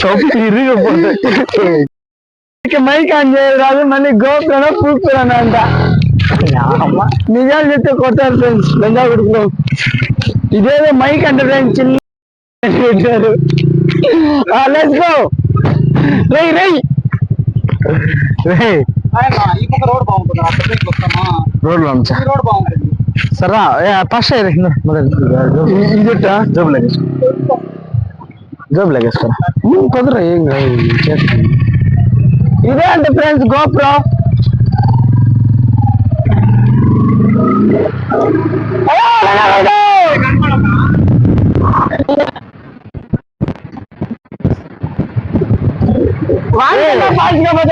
చౌపు ఇరిగిపోతుంది ఇక mic on చేయరాదు మళ్ళీ గోపురం పూపురాను అంట. నిజాలు చెప్తే కొట్టారు ఫ్రెండ్స్ గంగా గుడిలో ఇదేదో మైక్ అంటే ఫ్రెండ్స్ చిన్న పెట్టారు. లెట్స్ గో రై రై రై రోడ్ బాగుంటుంది రోడ్ పంచా జోబు కుదరా ఏం చేస్తాను ఇదే అంటే ఫ్రెండ్స్ గోప్రో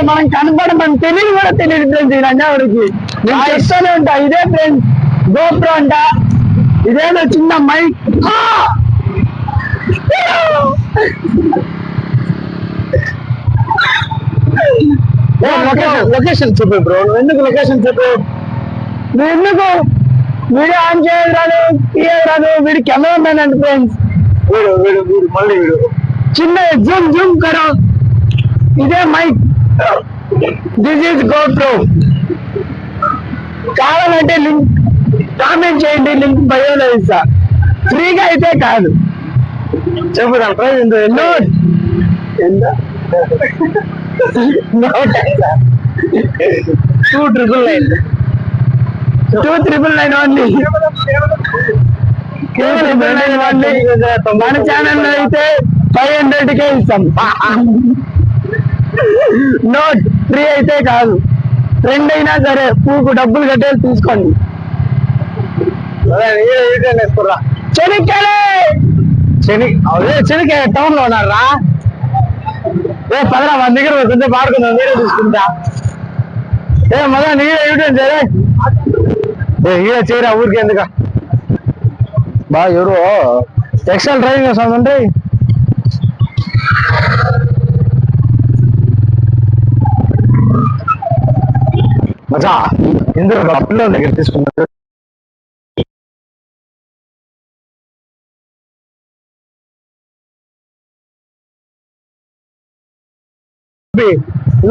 మనం కనపడమని తెలియదు కూడా తెలియదు ఫ్రెండ్స్ రంజావుడికి నేను చెప్తానే ఉంటా ఇదే ఫ్రెండ్స్ గోప్రో అంట. ఇదేదో చిన్న మైక్ లొకేషన్ చెప్పు బ్రో నువ్వు ఎందుకు లొకేషన్ చెప్పు? నువ్వు ఎందుకు? వీడియో ఆన్ చేయదు రాదు తీయదు రాదు. వీడి కెమెరా మ్యాన్ అండ్ ఫ్రెండ్స్ వీడు వీడు వీడు మళ్ళీ వీడు. చిన్న జూమ్ జూమ్ కరో ఇదే మైక్ దిస్ ఈజ్ గోప్రో కావాలంటే లింక్ కామెంట్ చేయండి లింక్ బయోలో ఇస్తా. ఫ్రీగా అయితే కాదు. చెప్పు దాని ప్రైస్ ఎంత? Note. Two triple nine two triple nine only triple nine only మన ఛానల్లో అయితే ఫైవ్ హండ్రెడ్ కే ఇస్తాం. నోట్. ఫ్రీ అయితే కాదు. ఫ్రెండ్ అయినా సరే పూకు డబ్బులు కట్టేసి తీసుకోండి. చెనిక్కాయలే శని అదే చెనిక్కాయ టౌన్లో ఉన్నారా ఏ పదరా మన దగ్గర కొంచెం పాడుకుందాం మీరే తీసుకుంటా ఏ మళ్ళా నీరే యూటర్న్ సరే ఏ హీరో చేయరా ఊరికి ఎందుక బా ఎవరు ఎక్సల్ డ్రైవింగ్ వస్తుందండి మజా ఇందులో డబ్బులు దగ్గర తీసుకున్నారు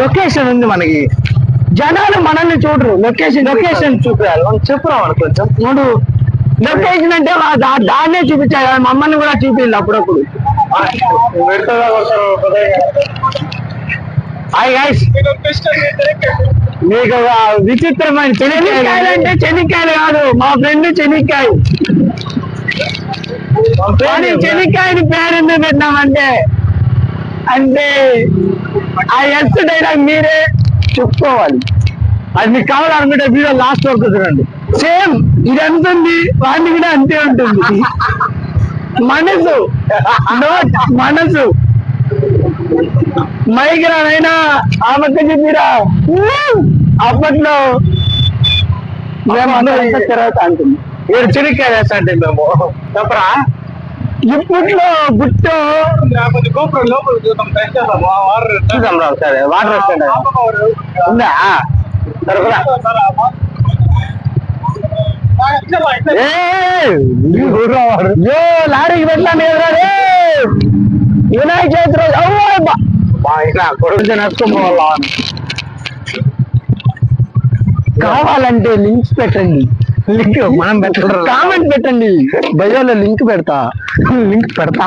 లొకేషన్ ఉంది మనకి. జనాలు మనల్ని చూడరు. లొకేషన్ లొకేషన్ చూపించాలి మనం చెప్పురా మనకు కొంచెం. మూడు లొకేషన్ అంటే దాన్నే చూపించాలి మమ్మల్ని కూడా చూపించాలి అప్పుడప్పుడు. మీకు విచిత్రమైన చెనిక్కాయలు అంటే చెనిక్కాయలు కాదు. మా ఫ్రెండ్ చెనిక్కాయ. చెనిక్కాయని పేరు ఎందుకు పెట్టినామంటే అంటే ఆ ఎస్ డైలాగ్ మీరే చెప్పుకోవాలి. అది మీకు కావాలనుకుంటే వీడియో లాస్ట్ వరకు చూడండి. సేమ్ ఇది ఎంత ఉంది? వాడిని కూడా అంతే ఉంటుంది. మనసు నోట్ మనసు. మైగ్రాన్ అయినా ఆ పక్క చెప్పిరా. అప్పట్లో మేము అందరం తర్వాత అంటుంది ఏడు చెనిక్కాయ వేస్తా అంటే మేము. చెప్పరా? ఇప్పట్లో గుట్టు లేకపోతే గోపురం లోపల చూద్దాం టెస్ట్ చేద్దాం వాటర్ చూద్దాం రా ఒకసారి వాటర్ వస్తుందా ఉందా దొరకదా ఏ లారీకి పెట్టాను ఎదురా రే వినాయక చవితి రోజు అవ్వో బా- బా ఇలా కొడుకు నచ్చుకోవాలా కావాలంటే లింక్స్ పెట్టండి లింక్ మనం పెట్టండి కామెంట్ పెట్టండి. బయోలో లింక్ పెడతా. లింక్ పెడతా.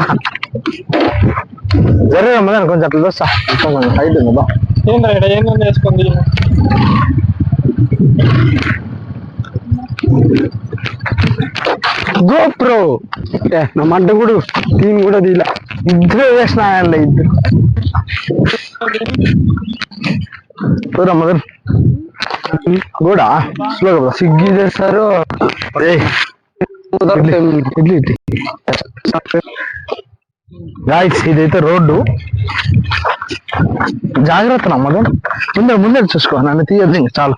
మొదలు కొంచెం అట్లా చూస్తా. కొంచెం హైట్ ఉంది బా ఏంటో ఇక్కడ? ఏం చేసుకుంది గోప్రో ఏ నా మంట కూడా దీని కూడా దీలా ఇద్దరు వేసిన ఇద్దరు. చూడ మొదలు కూడా స్లోగా సిగ్గి చేస్తారు. గాయస్ ఇదైతే రోడ్డు. జాగ్రత్త నమ్మకం ముందర ముందర చూసుకో. నన్ను తీయద్దు చాలు.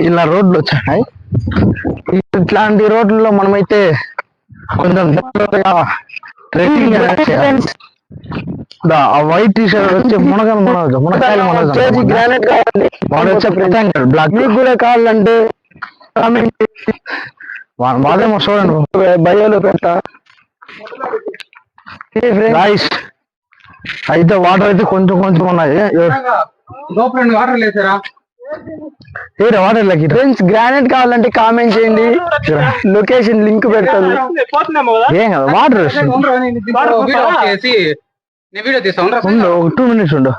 ఇలా రోడ్లు వచ్చాయి. ఇట్లాంటి రోడ్లలో మనమైతే కొంచెం ట్రెక్కింగ్ ఆ వైట్ టీ షర్ట్ వచ్చి మునగలు మునగదు మునకాయలు మునగదు గ్రానైట్ కావాలి. వాడు వచ్చే బ్లాక్ మీకు కూడా కావాలంటే చేసి బాదేమో చూడండి బయోలో పెట్ట. గాయస్ అయితే వాటర్ అయితే కొంచెం కొంచెం ఉన్నాయి. వాటర్ లేసారా? ఏ వాటర్ లకి ఫ్రెండ్స్ గ్రానైట్ కావాలంటే కామెంట్ చేయండి. లొకేషన్ లింక్ పెడతాను. కదా? ఏం కదా వాటర్ నేను వీడియో తీస్తా ఉండరా ఉండు ఒక టూ మినిట్స్ ఉండు.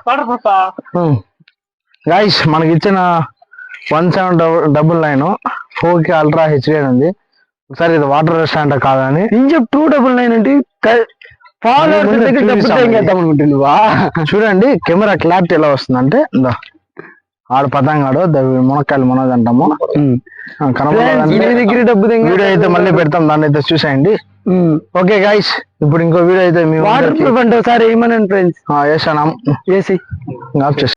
గాయస్ మనకి ఇచ్చిన వన్ సెవెన్ డబుల్ నైన్ ఫోర్కి అల్ట్రా హెచ్డి అని ఉంది. ఒకసారి ఇది వాటర్ రెస్టారెంట్ కాదని. ఇంచెప్ టూ డబుల్ నైన్ అంటే అనుకుంటున్నావా? చూడండి కెమెరా క్లారిటీ ఎలా వస్తుంది అంటే ఆడు పతంగాడు మునక్కాయలు మనోజ్ అంటాము. దగ్గర డబ్బు వీడియో అయితే మళ్ళీ పెడతాం దాన్ని అయితే చూసేయండి. ఓకే గాయస్ ఇప్పుడు ఇంకో వీడియో అయితే మీ వాటర్ ప్రూఫ్ అంటే ఒకసారి ఏమనండి ఫ్రెండ్స్ వేసాను ఏసీ. ఆఫ్ చేసి.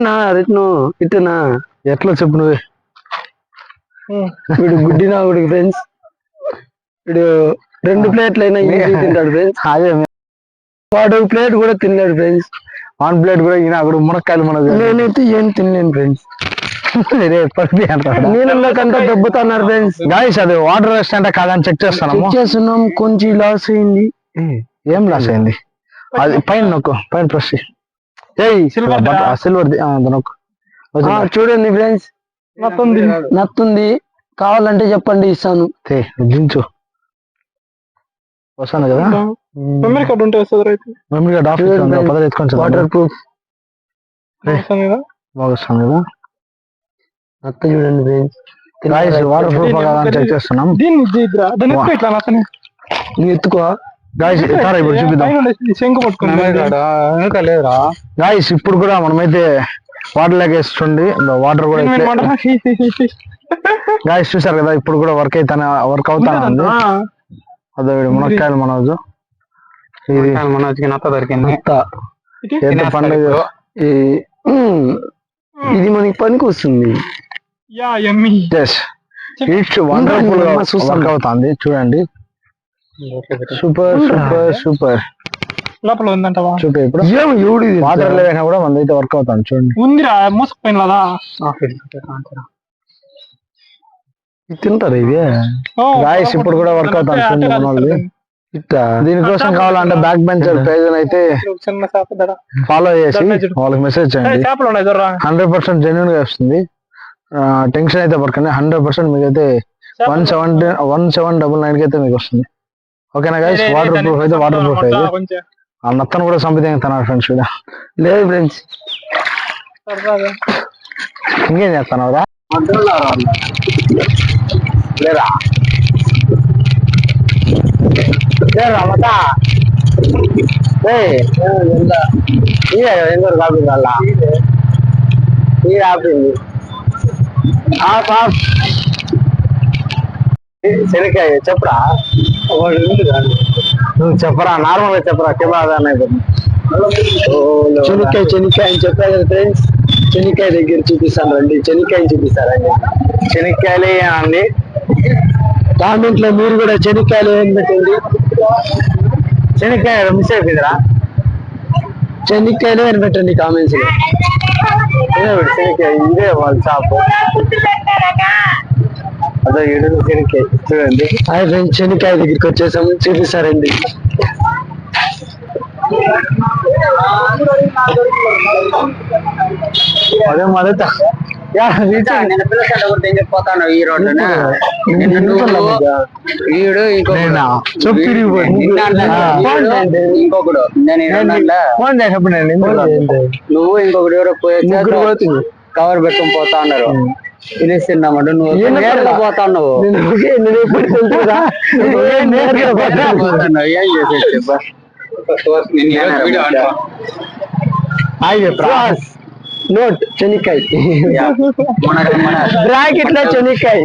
నా ఇట్టునా ఎట్లా చెప్పు నువ్వే. వీడు గుడ్డినా వీడికి ఫ్రెండ్స్ వీడు రెండు ప్లేట్లు అయినా ఈజీ తింటాడు ఫ్రెండ్స్ అదే. వాడు ప్లేట్ కూడా తిన్నాడు ఫ్రెండ్స్ వన్ ప్లేట్ కూడా ఈయన అక్కడ మునక్కాయలు మనది నేనైతే ఏం తినలేను ఫ్రెండ్స్ పడిపోయి అంటాడు? నీళ్ళలో కంతా దెబ్బతున్నారు ఫ్రెండ్స్ గాయస్ అది వాటర్ రెస్టారెంట్ కాదని చెక్ చేస్తాము చెక్ చేస్తున్నాం కొంచెం లాస్ అయింది. ఏం లాస్ అయింది? అది పైన నొక్కు పైన ప్రెస్ సిల్వర్ ఆ, చూడండి ఫ్రెండ్స్ నత్తుంది. నత్తుంది. కావాలంటే చెప్పండి ఇస్తాను. దించు. వస్తాను కదా? మెమరీ కార్డు ఉంటే వస్తుంది మెమరీ కార్డ్ ఆఫ్ ఎత్తుకొని వాటర్ ప్రూఫ్ బాగా వస్తుంది కదా? నత్త చూడండి ఫ్రెండ్స్ వాటర్ ప్రూఫ్ చెక్ చేస్తున్నాం. దీన్ని ఇట్లా నువ్వు ఎత్తుకో. గాయస్ సార్ ఇప్పుడు చూపిద్దాం. శంకు పట్టుకున్నా లేదురా. గాయస్ ఇప్పుడు కూడా మనమైతే వాటర్ లాగా వేస్తుండి. వాటర్ కూడా గాయస్ చూసారు కదా ఇప్పుడు కూడా వర్క్ అయితానే వర్క్ అవుతానే ఉంది అదే వీడు మునక్కాయలు మనోజు ఇది మనోజ్కి నత్త దొరికింది. నత్త. ఎంత పండుగ? ఇది మనకి పనికి వస్తుంది యా యమ్మీ. ఎస్ ఇట్స్ వండర్ఫుల్గా వర్క్ అవుతుంది. చూడండి. Super super super. లోపల ఉందంటవా సూపర్ ఇప్పుడు. ఏం ఎవడు ఇది? వాటర్ లేకపోయినా కూడా మన అయితే వర్క్ అవుతుంది చూడండి. ఉందిరా మూసుకుపోయిన కదా తింటారా ఇది Guys, ఇప్పుడు కూడా work అవుతుంది చూడండి మన వాళ్ళది. దీనికోసం కావాలంటే బ్యాక్ బెంచ్ పేజ్ అయితే చేప ఫాలో చేసి. వాళ్ళకి మెసేజ్ చేయండి. హండ్రెడ్ పర్సెంట్ జెన్యున్గా వస్తుంది. టెన్షన్ అయితే పడుతుంది హండ్రెడ్ పర్సెంట్ మీకు అయితే one seven one seven double నైన్కి అయితే మీకు వస్తుంది. ఓకేనా గైస్ వాటర్ ప్రూఫ్ అయితే వాటర్ ప్రూఫ్ అయితే. ఆ నత్తను కూడా సంపితే తన ఫ్రెండ్స్ కూడా లేదు ఫ్రెండ్స్ ఇంకేం చేస్తున్నావురా లేరా? లేరా మత? ఎందరు కాపీ ఈ ఆపింది. ఆఫ్ ఆఫ్ శనికాయ చెప్పరా నువ్వు చెప్పరా నార్మల్గా చెప్పరా కెమెరా చెనిక్కాయ చెనిక్కాయ అని చెప్పారు కదా ఫ్రెండ్స్ చెనిక్కాయ దగ్గర చూపిస్తాను రండి. చెనిక్కాయని చూపిస్తారండి శనిక్కాయలే అండి. కామెంట్లో మీరు కూడా చెనిక్కాయలు ఏం పెట్టండి శనిక్కాయ మిస్ అయిపోయిందిరా చెనిక్కాయలు అని పెట్టండి కామెంట్స్లో. శనిక్కాయ ఇదే వాళ్ళ షాప్ అదే శనిక్కాయ చూడండి. హాయ్ ఫ్రెండ్స్ చెనిక్కాయ దగ్గరికి వచ్చేసాం చూపిస్తారండి అదే కూడా. చెప్పిపోతాను ఈ రోడ్డు వీడు? ఇంకొకడు? నువ్వు ఇంకొకడు ఎవరో ముగ్గురు పోయి. కవర్ పెట్టుకొని పోతా ఉన్నారు తినేస్తున్నామంటే నువ్వు నేరుగా పర్లా? పోతా ఉన్నావు నేను ఒకే నేను ఎప్పుడు తెలుసురా? నేను నేరుగా పోతాను. పోతున్నావు ఏం నోట్ చెనిక్కాయ. బ్రాకెట్లో చెనిక్కాయ.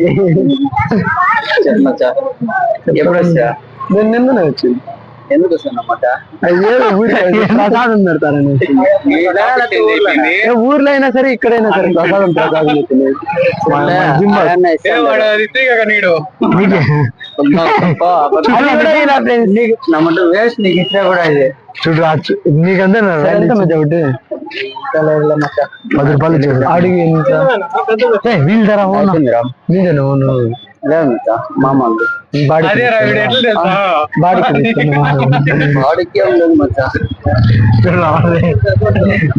ఎప్పుడు వస్తా నేను నిన్ననే వచ్చింది. ఎందుకు అయ్యో ఊరిలో ప్రసాదం పెడతారని ఊర్లో అయినా సరే ఇక్కడైనా సరే ప్రసాదం ప్రసాదం. నీకు- నమ్మంటే వేస్ట్ నీకు ఇచ్చా కూడా ఇది చూడు రాచ్చు నీకంతే ఎంత మధ్య ఒకటి పది రూపాయలు ఇచ్చేది అడిగి ఎంత? ఏ, వీళ్ళు ధర అవునా అయిపోయిందిరా. మీదేనా అవును లేదు మచ్చా మామూలు బాడీ అదే రా వీడు ఎట్లా తెలుసా బాడీకి తీసుకున్నా. వాడికి ఏం లేదు మచ్చా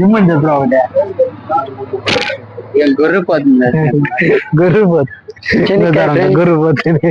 ఇమ్మని చెప్పరా ఒకటే ఏం గొర్రె పోతుంది గొర్రె పోతు చెనిక్కాయ friends. గొర్రె పోతుంది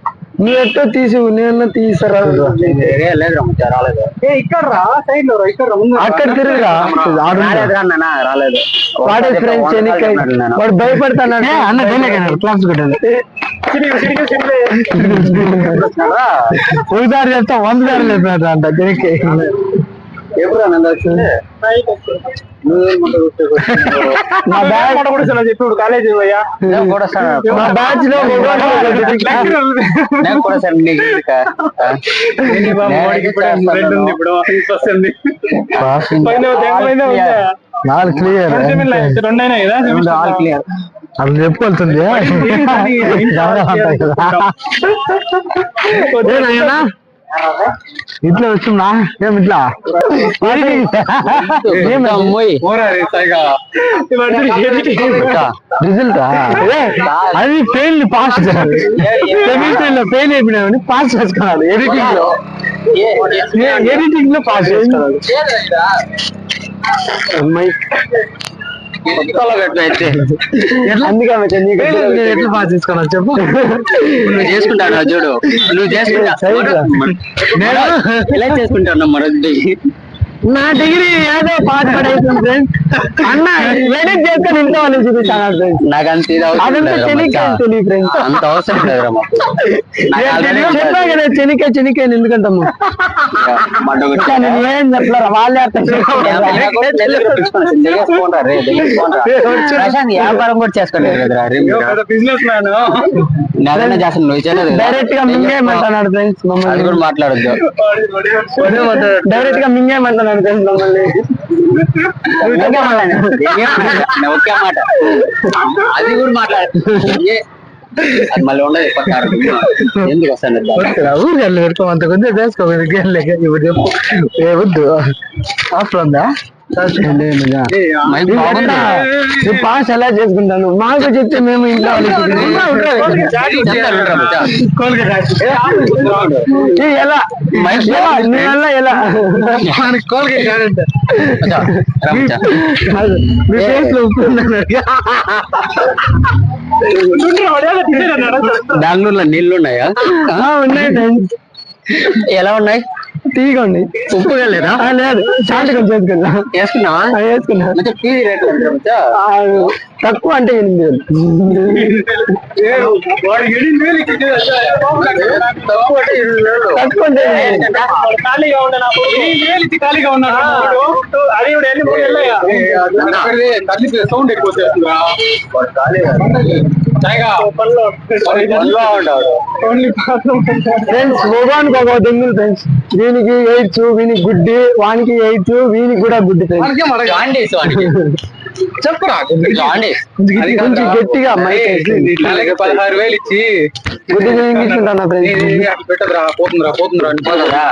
నువ్వు ఎట్టో తీసి నేను తీసరా? రాలేదు. ఏ ఇక్కడ రా సైడ్లో రా ఇక్కడ. అక్కడ తిరుగురా. రాలేదు. వాడే ఫ్రెండ్స్ చెనిక్కాయ వాడు భయపడతాడు అన్న తెలియక క్లాస్ సిరిగి. ఒకసారి చెప్తా వంద సార్లు చెప్పినట్టు అంట. దీనికి? ఎప్పుడు బ్యాచ్ మాట కూడా చాలా చెప్పి కాలేజీ పోయా నేను కూడా సార్ మా బ్యాచ్లో నేను కూడా సార్ నీకు ఇంకా. వాడికి ఇప్పుడు ఫ్రెండ్ ఉంది ఇప్పుడు వస్తుంది పైన ఉందా? పైన ఉందా? నాలుగు క్లియర్ సెమిన్లో రెండు అయినాయి కదా సెమిస్టర్ ఆల్ క్లియర్ అది చెప్పుకోవాల్సింది ఏనాయనా? ఇట్లా వచ్చిందా ఏం ఇట్లా రిజల్ట్ అది ఫెయిల్ పాస్ సెమిస్టర్లో ఫెయిల్ అయిపోయినామని పాస్ చేసుకోవాలి ఎడిటింగ్లో ఎడిటింగ్లో పాస్ చేసుకోవాలి అమ్మాయి ఎట్లా? పాస్ చేసుకోవాలి చెప్పు. నువ్వు చేసుకుంటావు చూడు. నువ్వు చేసుకుంటా. నేను ఇలా చేసుకుంటాను మరి నా డిగ్రీ ఏదో పాస్ పడేస్తుంది ఫ్రెండ్స్ అన్న ఎడిట్ చేసుకొని ఇంట్లో వాళ్ళని చూపిస్తాను ఫ్రెండ్స్ నాకు అంత ఇది అదంతా ఫ్రెండ్స్ అవసరం చెప్పా కదా నేను ఏం చెప్పలేరా? వాళ్ళే వ్యాపారం కూడా చేసుకోలేదు కదరా రే మీరు. బిజినెస్ మ్యాన్ నాదన్నా చేస్తాను నువ్వు చేయలేదు కదా? డైరెక్ట్గా మింగేయమంటున్నాడు ఫ్రెండ్స్ అది మమ్మల్ని. కూడా మాట్లాడొద్దు. డైరెక్ట్గా మింగేయమంటున్నాడు. ఒకే మాట నేను ఒకే మాట అది కూడా మాట్లాడు ఏ, అది మళ్ళీ ఉండదు పక్క ఎందుకు వస్తాను ఊరు వెళ్ళి పెట్టుకో అంత కొంచెం చేసుకో గేమ్ లేక ఇప్పుడు చెప్పు ఏ వద్దు ఆఫర్ ఉందా పాస్ ఎలా చేసుకుంటాను? మాకు చెప్తే మేము ఇంట్లో ఎలా? ఎలా? మీ ఫేస్లో. బెంగళూరులో నీళ్ళు ఉన్నాయా? ఉన్నాయి. ఎలా ఉన్నాయి? తీగండి ఉప్పుగా లేదా ఆ, లేదు. చాటు కొంచెం వేసుకున్నావా? వేసుకున్నా. టీవీ రేట్ తక్కువ అంటే ఎనిమిది వేలు. తక్కువ అంటే ఎనిమిది. ఖాళీగా ఉండే నా కొడుకు. ఖాళీగా ఉన్నాడు వాడు. అది ఇప్పుడు ఎన్ని మూడు వెళ్ళాయా? సౌండ్ ఎక్కువ ఫ్రెండ్స్ మొగానికి ఒక దొంగలు ఫ్రెండ్స్ వీనికి ఎయిట్స్ వీనికి గుడ్డి వానికి ఎయిట్స్ వీనికి కూడా గుడ్డి. చెప్పురా. కొంచెం గట్టిగా పదహారు వేలు ఇచ్చి. గుడ్డి పెట్టదురా పోతుందిరా పోతుందిరా అని పోతుందా?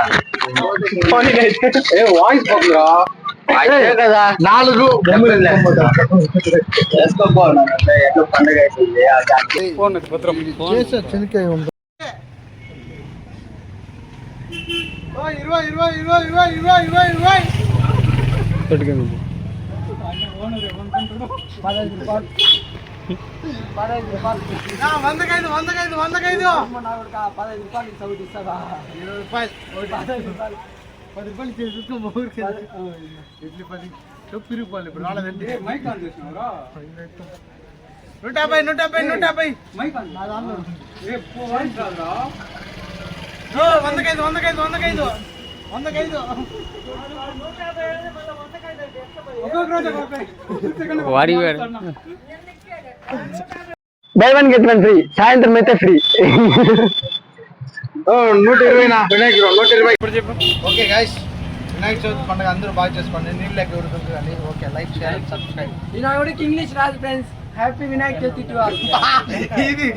ఏ వాయిస్ పోతుందిరా. కదా. నాలుగు చేసుకోపోవాలి ఎట్లా పండుగ అవుతుంది ఆ జాండీస్. ఫోన్ భద్రం మైక్ ఆన్ చేసినారా నూట యాభై నూట యాభై నూట యాభై. ఏ, పో, వాయిస్ రాదురా? ఓ, వందకైదు వందకైదు వందకైదు. వందకైదు. వాడి. Buy one get one free. సాయంత్రం అయితే ఫ్రీ. నూట ఇరవై నా వినాయకుడు నూట ఇరవై. ఇప్పుడు చెప్పు. ఓకే గాయస్ వినాయక చవితి పండుగ అందరూ బాగా చేసుకోండి. నీళ్ళు లెక్క ఉడుకుంటుంది okay like share subscribe English రాదు ఫ్రెండ్స్ హ్యాపీ వినాయక్ చవితి ఇది.